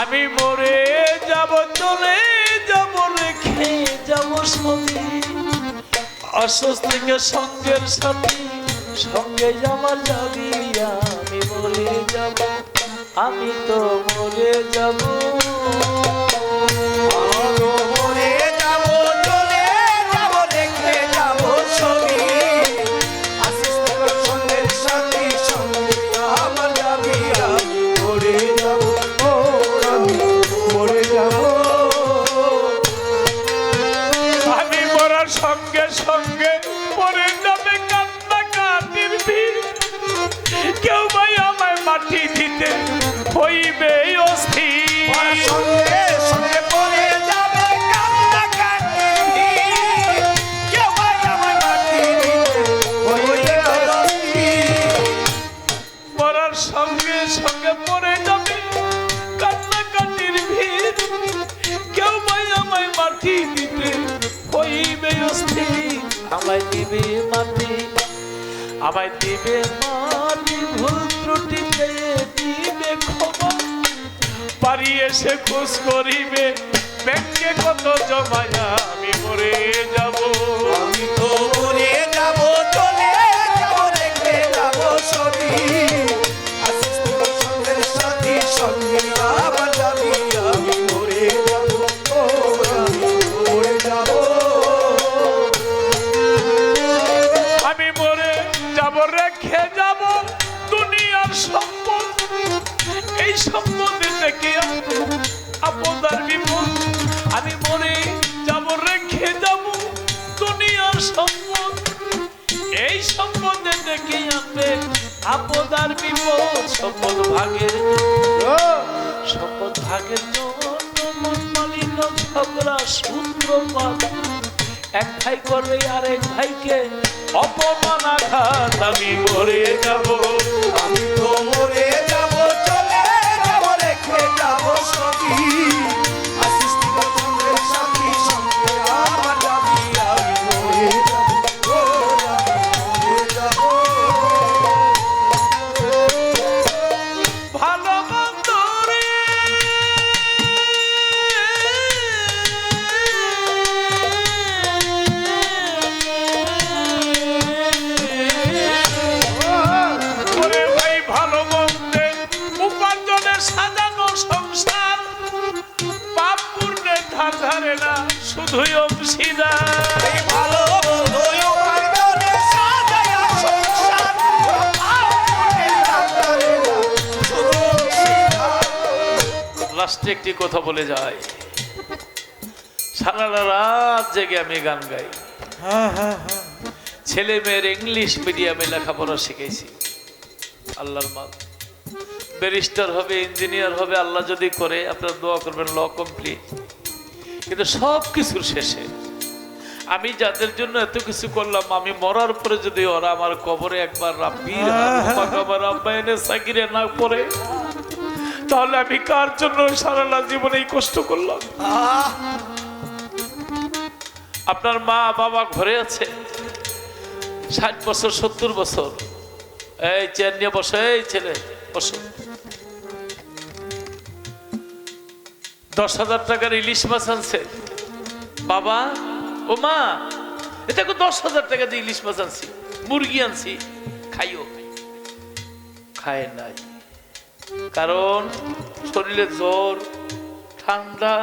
আমি মরে যাব, চলে যাব রেখে। যাব সঙ্গে অস্বস্তিকে সঙ্গের সাথী, সঙ্গে আমার যাবি। আমি মরে যাব, আমি তো মরে যাব। সঙ্গে সঙ্গে আমায় দিবে মাটি এসে খোঁজ করিবে ব্যাংকে কত জমায়া আমি মরে যাব। আমি তো সম্পদ এই সম্পদে দেখে আনবে আপনার বিপদ সম্পদ ভাগের সম্পদ ভাগের মালিন্য ঝগড়া সূত্রপাত। এক ভাই করবে আরেক ভাইকে অপমান আঘাত আমি মরে যাব। আমি তো মরে যাব চলে যাব রেখে যাব ছবি শুধু অংশীদার। লাস্টে একটি কথা বলে যায় সারা রাত জেগে আমি গান গাই। ছেলে মেয়ের ইংলিশ মিডিয়ামে লেখাপড়া শিখেছি। আল্লাহর মা ব্যারিস্টার হবে ইঞ্জিনিয়ার হবে, আল্লাহ যদি করে, আপনারা দোয়া করবেন ল কমপ্লিট কিন্তু সব কিছুর শেষে আমি যাদের জন্য এত কিছু করলাম আমি মরার পরে যদি ওরা আমার কবরে একবার রাব্বির সাকিরে না পড়ে তাহলে আমি কার জন্য সারাটা জীবনে এই কষ্ট করলাম? আপনার মা বাবা ঘরে আছে? ষাট বছর সত্তর বছর। এই চেয়ার নিয়ে বসে এই ছেলে বসো। দশ হাজার টাকার ইলিশ মাছ আনছে। বাবা ও মা এটা দশ হাজার টাকা দিয়ে ইলিশ মাছ আনছি মুরগি আনছি খাইও। খায় নাই। কারণ শরীরে জ্বর ঠান্ডা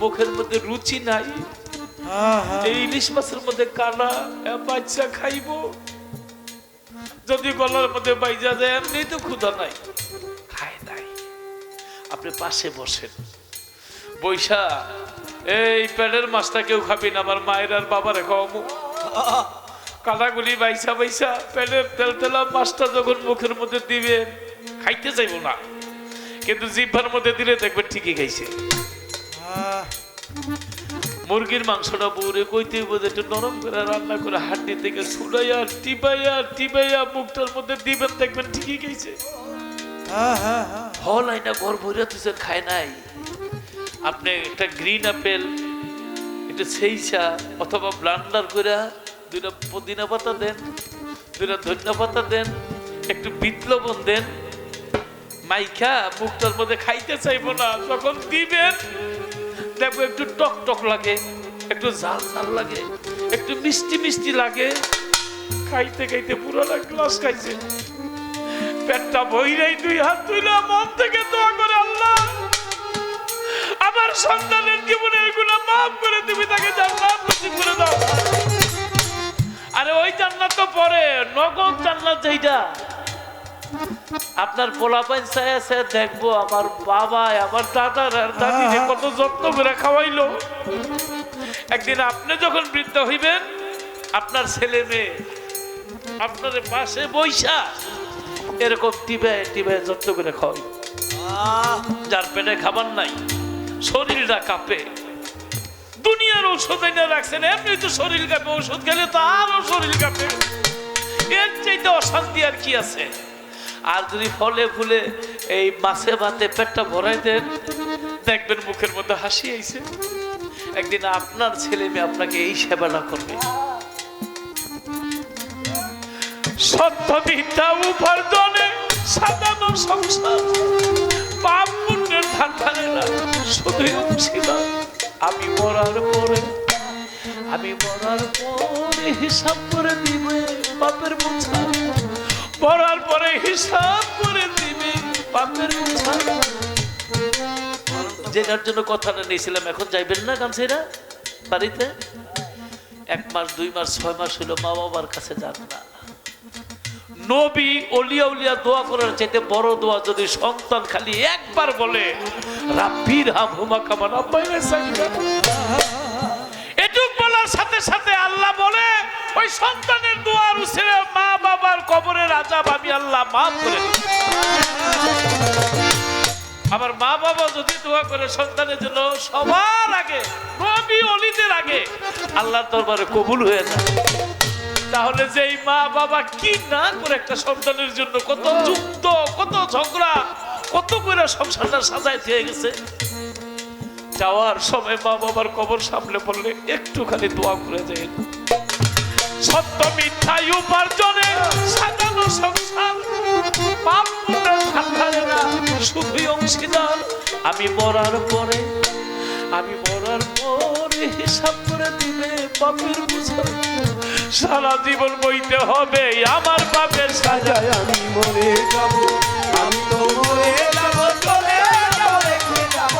মুখের মধ্যে রুচি নাই। এই ইলিশ মাছের মধ্যে কানা বাচ্চা খাইব। যদি গলার মধ্যে বাইজা যায় এমনি তো ক্ষুধা নাই। খায় নাই। আপনি পাশে বসেন। বৈশা এই প্যাডের মাছটা কেউ খাবি না আমার মায়ের আর বাবার খাওয়াবো কাটাগুলি বাইসা বাইসা প্যাডের তেল তেলা মাছটা যখন মুখের মধ্যে দিবে খাইতে চাইব না। কিন্তু জিভার মধ্যে দিলে দেখবেন ঠিকই খাইছে। মুরগির মাংসটা বউরে কইতে বোধ একটু নরম করে রান্না করে হাড্ডি থেকে ছুলাইয়া টিপাইয়া টিপাইয়া মুখটার মধ্যে দিবেন দেখবেন ঠিকই গেছে হল আইনা ঘর ভরে তুই খায় নাই। আপনি একটা গ্রিন আপেল একটা সেইসা অথবা ব্লান্ডার করে দুইটা পুদিনা পাতা দেন, দুইটা ধনিয়া পাতা দেন, একটু বিট লবণ দেন, মাইখা মুখটার মধ্যে খাইতে চাইব না, যখন দিবেন, দেখব একটু টক টক লাগে, একটু ঝাল ঝাল লাগে, একটু মিষ্টি মিষ্টি লাগে। খাইতে খাইতে পুরো গ্লাস খাইছে। পেটটা বইরাই দুই হাত তুইলা, মন থেকে দোয়া করে সন্তানের জীবনে এগুলো মাফ করে তুমি তাকে জান্নাত নসিব করে দাও। আরে ওই জান্নাত তো পরে নগদ জান্নাত যেইটা। আপনার পোলাপাইন চাই আছে দেখব আমার বাবা আমার দাদার আর দাদিরে কত যত্ন করে খাওয়াইলো। একদিন আপনি যখন বৃদ্ধ হইবেন আপনার ছেলে মেয়ে আপনার পাশে বৈশা এরকম টিবে টিবে যত্ন করে খাওয়াই যার পেটে খাবার নাই শরীরটা কাঁপে। দুনিয়ার ঔষধ এনে রাখছেন, এমনি তো শরীর কাঁপে ওষুধ খেলে তো আরও শরীর কাঁপে। এর চাইতে অশান্তি আর কি আছে? আর যদি ফলে ফুলে এই মাছে ভাতে পেটটা ভরাই দেন, দেখবেন মুখের মধ্যে হাসি আইছে। একদিন আপনার ছেলে মেয়ে আপনাকে এই সেবাটা করবে। সত্য বিদ্যা উপার্জনে সাজানো সংসার ধান ধারে না, শুধুই অংশীদার আমি মরার পরে, আমি মরার পরে হিসাব করে দিবে বাপের বোঝা মরার পরে হিসাব করে দিবে বাপের বোঝা যেটার জন্য কথাটা নিয়েছিলাম, এখন যাইবেন না গামছিরা বাড়িতে? এক মাস, দুই মাস, ছয় মাস হলো মা বাবার কাছে যান না। নবী অলিয়া উলিয়া দোয়া করার চাইতে বড় দোয়া যদি সন্তান খালি একবার বলে, রাব্বির হাম হুমা কামান এটুক বলার সাথে সাথে আল্লাহ বলে, ওই সন্তানের দোয়ার উসিলে মা বাবার কবরের আজাব আমি আল্লাহ মাফ করে। আবার মা বাবা যদি দোয়া করে সন্তানের জন্য সবার আগে, নবী অলিদের আগে, আল্লাহর দরবারে কবুল হয়ে যায় তাহলে যেই মা বাবা কি না করে একটা সন্তানের জন্য কত যুদ্ধ কত ঝগড়া কত করে সংসারটা সাজাই দিয়ে গেছে। যাওয়ার সময় মা বাবার কবর সামনে পড়লে একটুখানি দোয়া করে যায় সত্য মিথ্যাই উপার্জনে সাজানো সংসার। পাপ না অংশীদার। আমি মরার পরে আমি মরার পরে হিসাব করে দিবে পাপের বোঝা। সারা জীবন বইতে হবে আমার পাপের সাজায় আমি মরে যাব আমি তো মরে যাব চলে যাব রেখে যাব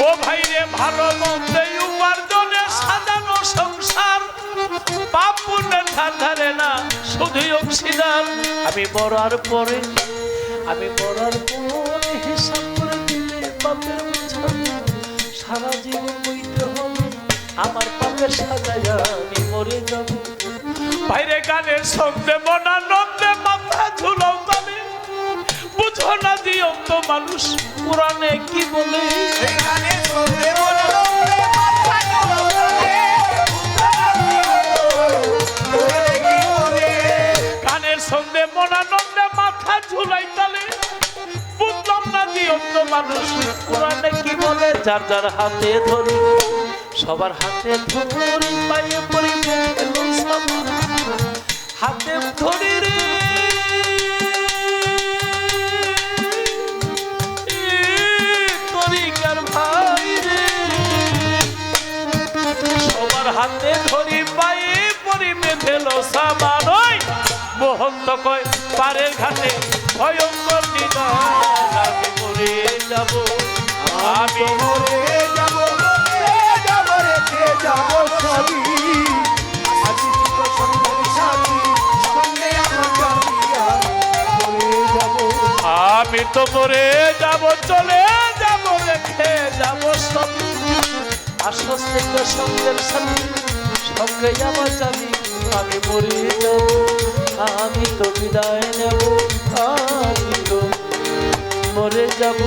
ও ভাই রে ভালো মন্দে উপার্জনে সাজানো সংসার। পাপ পুণ্যের ধার ধারে না অংশীদার আমি মরার পরে আমি মরার পরে হিসাব করে দিলে পাপের বোঝা সারা জীবন বইতে হবে আমার পাপের সাজায় আমি মরে যাব। বাইরে গানের সঙ্গে মনানন্দে মাথা ঝুলাও তালে বুঝো না দিও তো মানুষ পুরাণে কি বলে? এখানে সন্ধে বলো যার যার হাতে ধরি, সবার হাতে ধরি, পায়ে পরি হাতে ধরি রে। ভাই রে। সবার হাতে ধরি, পায়ে পরি বেঁধেল সামান ওই মোহন্ত কয়, পারের ঘাটে ভয়ঙ্কর মরে যাব। আমি যাব আমি তো মরে যাব, চলে যাব, রেখে যাব সব। আশ্বাস থেকে সঙ্গের সঙ্গে আমার যাবি আমি মরে যাব। আমি তো বিদায় নেব, আমি তো মরে যাব।